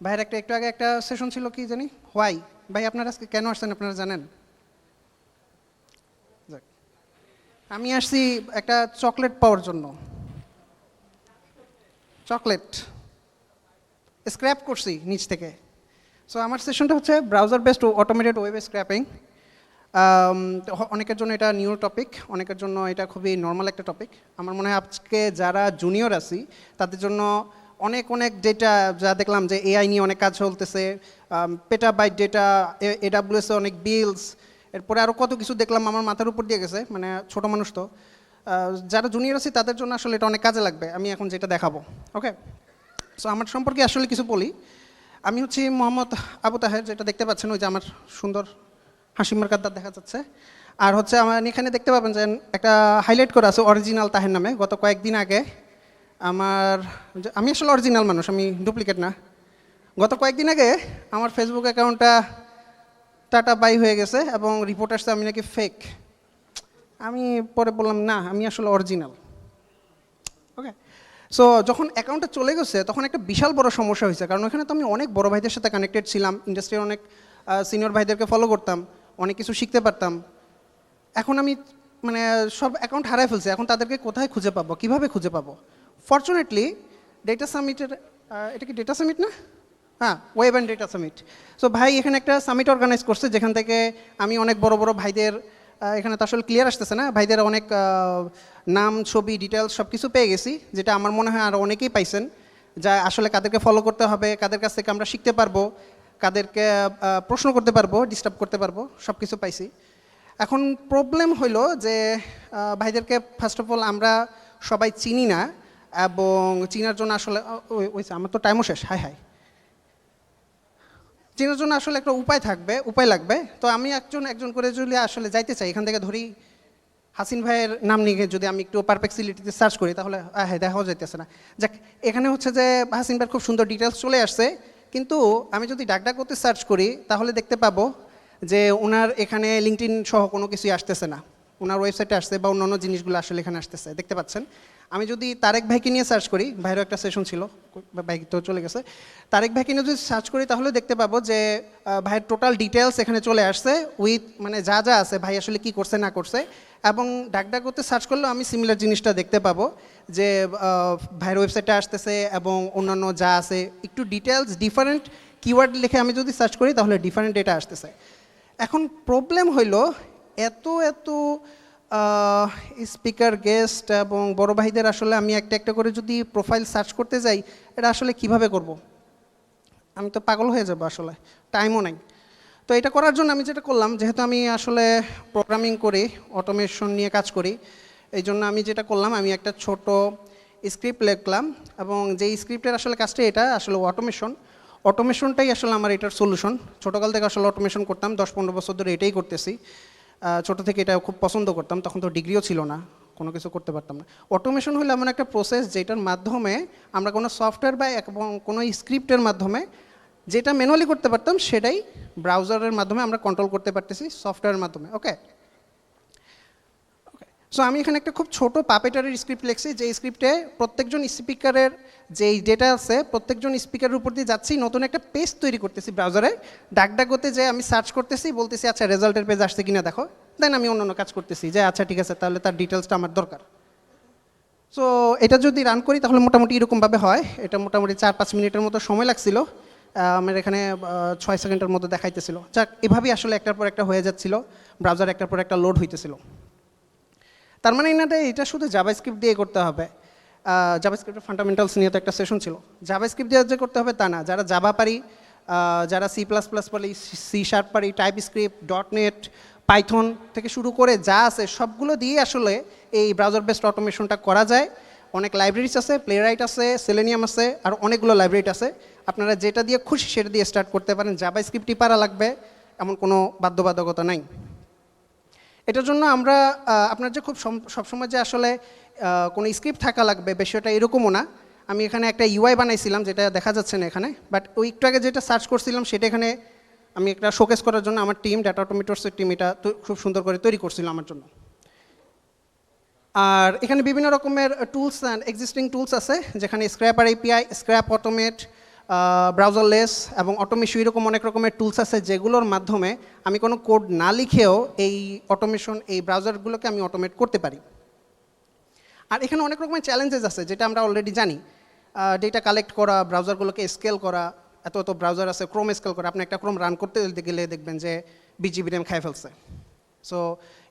ভাইয়ের একটা, একটু আগে একটা সেশন ছিল কি জানি? হোয়াই ভাই, আপনারা আজকে কেন আসছেন আপনারা জানেন। আমি আসছি একটা চকলেট পাওয়ার জন্য। চকলেট স্ক্র্যাপ করছি নিচ থেকে। সো আমার সেশনটা হচ্ছে browser based automated web scraping অনেকের জন্য এটা নিউ টপিক অনেকের জন্য এটা খুবই নর্মাল একটা টপিক আমার মনে হয় আজকে যারা জুনিয়র আছি, তাদের জন্য অনেক অনেক ডেটা যা দেখলাম যে এআই নিয়ে অনেক কাজ চলতেছে পেটা বাইট ডেটা এডাব্লিউএসে অনেক বিলস এরপরে আরও কত কিছু দেখলাম আমার মাথার উপর দিয়ে গেছে মানে ছোট মানুষ তো। যারা জুনিয়র আছি তাদের জন্য আসলে এটা অনেক কাজে লাগবে, আমি এখন যেটা দেখাবো ওকে সো আমার সম্পর্কে আসলে কিছু বলি। আমি হচ্ছি মোহাম্মদ আবু তাহের, যেটা দেখতে পাচ্ছেন, ওই যে আমার সুন্দর হাসি মার্কার দেখা যাচ্ছে। আর হচ্ছে আমার এখানে দেখতে পাবেন যে একটা হাইলাইট করা আছে অরিজিনাল তাহের নামে, গত কয়েকদিন আগে। আমার আমি আসলে অরিজিনাল মানুষ, আমি ডুপ্লিকেট না। গত কয়েকদিন আগে আমার ফেসবুক অ্যাকাউন্টটা টাটা বাই হয়ে গেছে এবং রিপোর্ট আসছে আমি নাকি ফেক আমি পরে বললাম, না, আমি আসলে অরিজিনাল ওকে সো যখন অ্যাকাউন্টটা চলে গেছে, তখন একটা বিশাল বড় সমস্যা হয়েছে। কারণ ওখানে তো আমি অনেক বড় ভাইদের সাথে কানেক্টেড ছিলাম ইন্ডাস্ট্রির অনেক সিনিয়র ভাইদেরকে ফলো করতাম, অনেক কিছু শিখতে পারতাম। এখন আমি মানে সব অ্যাকাউন্ট হারাই ফেলছি। এখন তাদেরকে কোথায় খুঁজে পাবো? কীভাবে খুঁজে পাবো? ফর্চুনেটলি ডেটা সামিটের এটা কি ডেটা সামিট না? হ্যাঁ web and data summit so ভাই এখানে একটা সামিট অর্গানাইজ করছে, যেখান থেকে আমি অনেক বড় বড় ভাইদের এখানে তো আসলে ক্লিয়ার আসতেছে না, ভাইদের অনেক নাম, ছবি ডিটেলস সব কিছু পেয়ে গেছি, যেটা আমার মনে হয় আরও অনেকেই পাইছেন, যা আসলে কাদেরকে ফলো করতে হবে, কাদের কাছ থেকে আমরা শিখতে পারব, কাদেরকে প্রশ্ন করতে পারব ডিস্টার্ব করতে পারব সব কিছু পাইছি। এখন প্রবলেম হইল যে ভাইদেরকে ফার্স্ট অফ অল আমরা সবাই চিনি না এবং চিনার জন্য আসলে ওই- আমার তো টাইমও শেষ, হাই হাই। চেনার জন্য আসলে একটা উপায় থাকবে, উপায় লাগবে। তো আমি একজন একজন করে যদি আসলে যাইতে চাই, এখান থেকে ধরি হাসিন ভাইয়ের নাম নিয়ে যদি আমি একটু পারপেক্সিলিটিতে সার্চ করি, তাহলে হ্যাঁ দেখাও যাইতেছে না। যাক, এখানে হচ্ছে যে হাসিন ভাইয়ের খুব সুন্দর ডিটেলস চলে আসছে। কিন্তু আমি যদি ডাক ডাক করতে সার্চ করি, তাহলে দেখতে পাবো যে ওনার এখানে লিঙ্কটিন সহ কোনো কিছুই আসতেছে না। ওনার ওয়েবসাইটে আসছে বা অন্যান্য জিনিসগুলো আসলে এখানে আসতেছে, দেখতে পাচ্ছেন? আমি যদি তারেক ভাইকে নিয়ে সার্চ করি ভাইয়েরও একটা সেশন ছিল ভাই তো চলে গেছে, তারেক ভাইকে নিয়ে যদি সার্চ করি তাহলে দেখতে পাবো যে ভাইয়ের টোটাল ডিটেলস এখানে চলে আসছে উইথ মানে যা যা আছে, ভাই আসলে কি করছে, না করছে, এবং ডাক ডাক করতে সার্চ করলেও আমি সিমিলার জিনিসটা দেখতে পাবো যে ভাইয়ের ওয়েবসাইটে আসতেছে এবং অন্যান্য যা আছে, একটু ডিটেলস ডিফারেন্ট কিওয়ার্ড লিখে আমি যদি সার্চ করি তাহলে ডিফারেন্ট ডেটা আসতেছে। এখন প্রবলেম হইল এত এত স্পিকার গেস্ট এবং বড় ভাইদের আসলে আমি একটা একটা করে যদি প্রোফাইল সার্চ করতে যাই, এটা আসলে কীভাবে করব? আমি তো পাগল হয়ে যাব আসলে টাইমও নাই। তো এটা করার জন্য আমি যেটা করলাম, যেহেতু আমি আসলে প্রোগ্রামিং করি অটোমেশন নিয়ে কাজ করি, এই জন্য আমি যেটা করলাম, আমি একটা ছোট স্ক্রিপ্ট লিখলাম এবং যে স্ক্রিপ্টের আসলে কাজটা এটা, আসলে অটোমেশন অটোমেশনটাই আসলে আমার এটার সলিউশন ছোটোকাল থেকে আসলে অটোমেশন করতাম, দশ পনেরো বছর ধরে এটাই করতেছি। ছোটো থেকে এটা খুব পছন্দ করতাম, তখন তো ডিগ্রিও ছিল না, কোনো কিছু করতে পারতাম না। অটোমেশন হলো এমন একটা প্রসেস যেটার মাধ্যমে আমরা কোনো সফটওয়্যার বা কোনো স্ক্রিপ্টের মাধ্যমে যেটা ম্যানুয়ালি করতে পারতাম, সেটাই ব্রাউজারের মাধ্যমে আমরা কন্ট্রোল করতে পারতেছি সফটওয়্যারের মাধ্যমে ওকে সো আমি এখানে একটা খুব ছোট পাপেটারের স্ক্রিপ্ট লিখছি, যে স্ক্রিপ্টে প্রত্যেকজন স্পিকারের যেই ডেটা আছে, প্রত্যেকজন স্পিকারের উপর দিয়ে যাচ্ছি, নতুন একটা পেজ তৈরি করতেছি ব্রাউজারে ডাক ডাক করতে যে আমি সার্চ করতেছি, বলতেছি আচ্ছা রেজাল্টের পেজ আসছে কিনা দেখো। দেন আমি অন্য অন্য কাজ করতেছি, যে আচ্ছা ঠিক আছে, তাহলে তার ডিটেলসটা আমার দরকার। সো এটা যদি রান করি, তাহলে মোটামুটি এরকমভাবে হয়। এটা মোটামুটি চার পাঁচ মিনিটের মতো সময় লাগছিল। আমার এখানে ছয় সেকেন্ডের মতো দেখাইতেছিল। যাক, এভাবেই আসলে একটার পর একটা হয়ে যাচ্ছিল। ব্রাউজার একটার পর একটা লোড হইতেছিল। তার মানে এনাটা এটা শুধু জাভা স্ক্রিপ্ট দিয়ে করতে হবে। জাভা স্ক্রিপ্টের ফান্ডামেন্টালস নিয়ে তো একটা সেশন ছিল। জাভা স্ক্রিপ্ট দিয়ে যে করতে হবে তা না। যারা জাভা পারি যারা সি প্লাস প্লাস পারি সি শার্প পারি TypeScript dot net Python থেকে শুরু করে যা আছে সবগুলো দিয়ে আসলে এই ব্রাউজার বেসড অটোমেশনটা করা যায়। অনেক লাইব্রেরিজ আছে প্লে রাইট আছে সেলেনিয়াম আছে, আর অনেকগুলো লাইব্রেরি আছে। আপনারা যেটা দিয়ে খুশি সেটা দিয়ে স্টার্ট করতে পারেন। জাভা স্ক্রিপ্টই পারা লাগবে, এমন কোনো বাধ্যবাধকতা নাই। এটার জন্য আমরা আপনার যে খুব সবসময় যে আসলে কোনো স্ক্রিপ্ট থাকা লাগবে, বিষয়টা এরকমও না। আমি এখানে একটা ইউআই বানাইছিলাম, যেটা দেখা যাচ্ছে না এখানে বাট ওই একটু আগে যেটা সার্চ করছিলাম, সেটা এখানে আমি একটা শোকেস করার জন্য আমার টিম ডাটা অটোমেটরসের টিম এটা খুব সুন্দর করে তৈরি করছিল আমার জন্য। আর এখানে বিভিন্ন রকমের টুলস অ্যান্ড এক্সিস্টিং টুলস আছে, যেখানে scraper API scrape automate browserless এবং অটোমেশন এরকম অনেক রকমের টুলস আছে যেগুলোর মাধ্যমে আমি কোনো কোড না লিখেও এই অটোমেশন এই ব্রাউজারগুলোকে আমি অটোমেট করতে পারি। আর এখানে অনেক রকমের চ্যালেঞ্জেস আছে, যেটা আমরা অলরেডি জানি। ডেটা কালেক্ট করা ব্রাউজারগুলোকে স্কেল করা, এত এত ব্রাউজার আছে ক্রোম স্কেল করা। আপনি একটা ক্রোম রান করতে গেলে দেখবেন যে বিজিবি র্যাম খাই ফেলছে। সো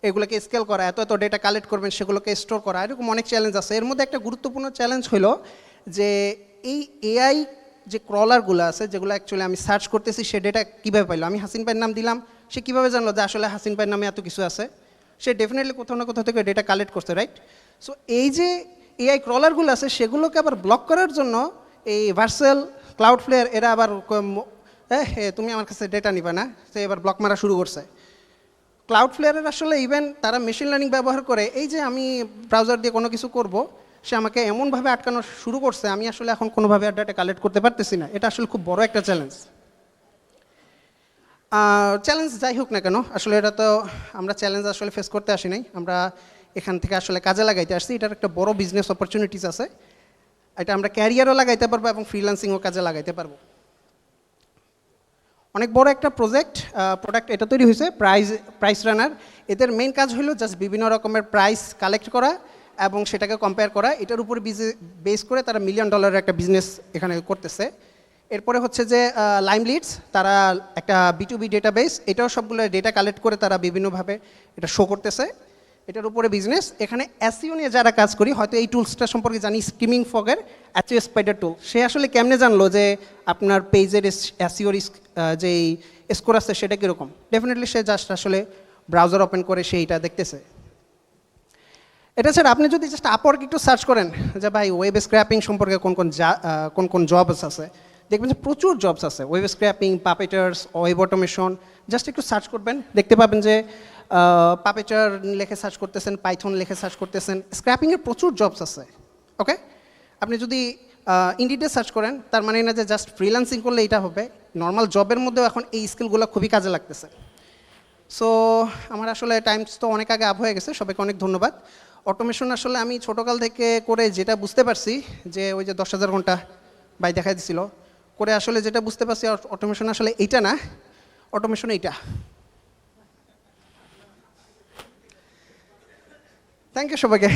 এগুলোকে স্কেল করা, এত এত ডেটা কালেক্ট করবেন, সেগুলোকে স্টোর করা, এরকম অনেক চ্যালেঞ্জ আছে। এর মধ্যে একটা গুরুত্বপূর্ণ চ্যালেঞ্জ হলো যে এই এআই যে ক্রলারগুলো আছে, যেগুলো অ্যাকচুয়ালি আমি সার্চ করতেছি, সে ডেটা কীভাবে পাইলো? আমি হাসিন ভাইয়ের নাম দিলাম, সে কীভাবে জানলো যে আসলে হাসিন ভাইয়ের নামে এত কিছু আছে? সে ডেফিনেটলি কোথাও না কোথাও থেকে ডেটা কালেক্ট করছে রাইট সো এই যে এআই ক্রলারগুলো আছে, সেগুলোকে আবার ব্লক করার জন্য এই ভার্সেল ক্লাউড ফ্লেয়ার এরা আবার হ্যাঁ তুমি আমার কাছে ডেটা নিবে না, সে এবার ব্লক মারা শুরু করছে। ক্লাউড ফ্লেয়ারের আসলে ইভেন তারা মেশিন লার্নিং ব্যবহার করে, এই যে আমি ব্রাউজার দিয়ে কোনো কিছু করব সে আমাকে এমনভাবে আটকানো শুরু করছে, আমি আসলে এখন কোনোভাবে আর ডাটা কালেক্ট করতে পারতেছি না। এটা আসলে খুব বড় একটা চ্যালেঞ্জ চ্যালেঞ্জ যাই হোক না কেন, আসলে এটা তো আমরা চ্যালেঞ্জ আসলে ফেস করতে আসি নাই। আমরা এখান থেকে আসলে কাজে লাগাইতে আসছি। এটার একটা বড় বিজনেস অপরচুনিটিস আছে। এটা আমরা ক্যারিয়ারও লাগাইতে পারব এবং ফ্রিল্যান্সিংও কাজে লাগাইতে পারব। অনেক বড় একটা প্রজেক্ট প্রোডাক্ট এটা তৈরি হয়েছে প্রাইস প্রাইস রানার এদের মেইন কাজ হলো জাস্ট বিভিন্ন রকমের প্রাইস কালেক্ট করা। এবং সেটাকে কম্পেয়ার করা, এটার উপরে বেস করে তারা মিলিয়ন ডলারের একটা বিজনেস এখানে করতেছে। এরপরে হচ্ছে যে লাইম লিডস তারা একটা বিটুবি ডেটাবেস এটাও সবগুলো ডেটা কালেক্ট করে তারা বিভিন্নভাবে এটা শো করতেছে। এটার উপরে বিজনেস এখানে অ্যাসিও নিয়ে যারা কাজ করি, হয়তো এই টুলসটা সম্পর্কে জানি স্কিমিং ফগের অ্যাচিও স্পাইডার টুল সে আসলে কেমনে জানলো যে আপনার পেজের অ্যাসিওর যেই স্কোর আছে সেটা কীরকম? ডেফিনেটলি সে জাস্ট আসলে ব্রাউজার ওপেন করে সেইটা দেখতেছে। এটা স্যার, আপনি যদি জাস্ট আপওয়ার্ক একটু সার্চ করেন, যে ভাই ওয়েব স্ক্র্যাপিং সম্পর্কে কোন কোন কোন কোন জবস আছে, দেখবেন যে প্রচুর জবস আছে। Web scraping puppeteers web automation just একটু সার্চ করবেন, দেখতে পাবেন যে পাপেটার লেখে সার্চ করতেছেন পাইথন লেখে সার্চ করতেছেন স্ক্র্যাপিংয়ের প্রচুর জবস আছে ওকে আপনি যদি ইন্ডিডে সার্চ করেন, তার মানে না যে জাস্ট ফ্রিল্যান্সিং করলে এটা হবে নর্মাল জবের মধ্যেও এখন এই স্কিলগুলো খুবই কাজে লাগতেছে। সো আমার আসলে টাইমস তো অনেক আগে আপ হয়ে গেছে, সবাইকে অনেক ধন্যবাদ। অটোমেশন আসলে আমি ছোটোকাল থেকে করে যেটা বুঝতে পারছি যে ওই যে দশ হাজার ঘণ্টা বাই দেখা দিছিল, করে আসলে যেটা বুঝতে পারছি অটোমেশন আসলে এইটা না অটোমেশন এইটা। থ্যাংক ইউ সবাইকে।